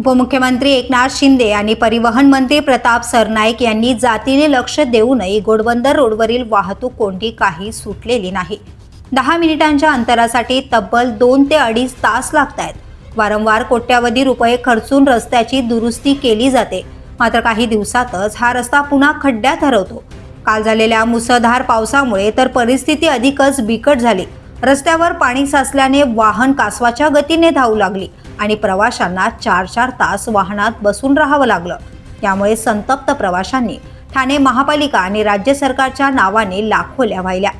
उपमुख्यमंत्री एकनाथ शिंदे आणि परिवहन मंत्री प्रताप सरनाईक यांनी जातीने लक्ष देऊनही घोडबंदर रोडवरील वाहतूक कोंडी काही सुटलेली नाही. दहा मिनिटांच्या अंतरासाठी तब्बल दोन ते अडीच तास लागत आहेत वारंवार कोट्यावधी रुपये खर्चून रस्त्याची दुरुस्ती केली जाते. मात्र काही दिवसातच हा रस्ता पुन्हा खड्ड्यात हरवतो. काल झालेल्या मुसळधार पावसामुळे तर परिस्थिती अधिकच बिकट झाली. रस्त्यावर पाणी साचल्याने वाहन कासवाच्या गतीने धावू लागली आणि प्रवाशांना चार चार तास वाहनात बसून राहावं लागलं. त्यामुळे संतप्त प्रवाशांनी ठाणे महापालिका आणि राज्य सरकारच्या नावाने लाखोल्या वाहिल्या.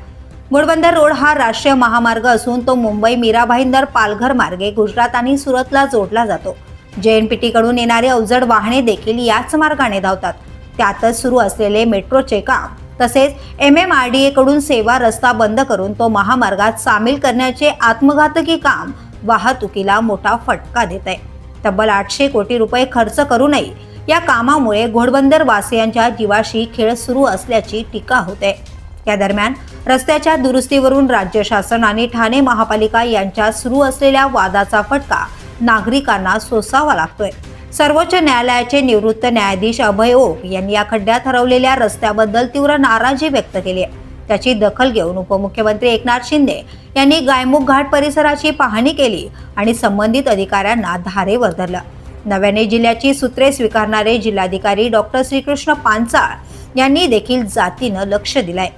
घोडबंदर रोड हा राष्ट्रीय महामार्ग असून तो मुंबई मीरा भाईंदर पालघर मार्गे गुजरात आणि सुरतला जोडला जातो. जे एन पी टीकडून येणारे अवजड वाहने देखील याच मार्गाने धावतात. त्यातच सुरू असलेले मेट्रोचे काम तसेच एम एम आर डी एकडून सेवा रस्ता बंद करून तो महामार्गात सामील करण्याचे आत्मघातकी काम वाहतुकीला मोठा फटका देत आहे तब्बल आठशे कोटी रुपये खर्च करूनही या कामामुळे घोडबंदर वासियांच्या जीवाशी खेळ सुरू असल्याची टीका होते. या दरम्यान रस्त्याच्या दुरुस्तीवरून राज्य शासन आणि ठाणे महापालिका यांच्यात सुरू असलेल्या वादाचा फटका नागरिकांना सोसावा लागतोय. सर्वोच्च न्यायालयाचे निवृत्त न्यायाधीश अभय ओक यांनी या खड्ड्यात हरवलेल्या रस्त्याबद्दल तीव्र नाराजी व्यक्त केली आहे. त्याची दखल घेऊन उपमुख्यमंत्री एकनाथ शिंदे यांनी गायमुख घाट परिसराची पाहणी केली आणि संबंधित अधिकाऱ्यांना धारेवर धरलं नव्याने जिल्ह्याची सूत्रे स्वीकारणारे जिल्हाधिकारी डॉक्टर श्रीकृष्ण पांचाळ यांनी देखील जातीनं लक्ष दिलंय.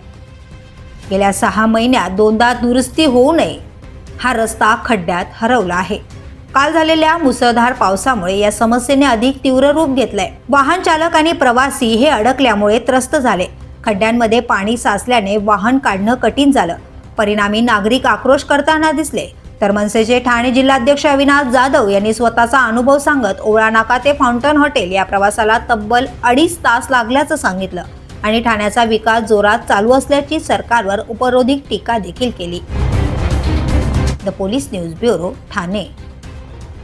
गेल्या सहा महिन्यात दोनदा दुरुस्ती होऊ नये हा रस्ता खड्ड्यात हरवला आहे. काल झालेल्या मुसळधार पावसामुळे या समस्येने अधिक तीव्र रूप घेतलंय. वाहन चालक आणि प्रवासी हे अडकल्यामुळे त्रस्त झाले. खड्ड्यांमध्ये पाणी साचल्याने वाहन काढणं कठीण झालं. परिणामी नागरिक आक्रोश करताना दिसले. तर मनसेचे ठाणे जिल्हाध्यक्ष अविनाश जाधव यांनी स्वतःचा अनुभव सांगत ओळानाका ते फाउंटन हॉटेल या प्रवासाला तब्बल अडीच तास लागल्याचं सांगितलं आणि ठाण्याचा विकास जोरात चालू असल्याची सरकारवर उपरोधिक टीका देखील केली. The police news bureau Thane.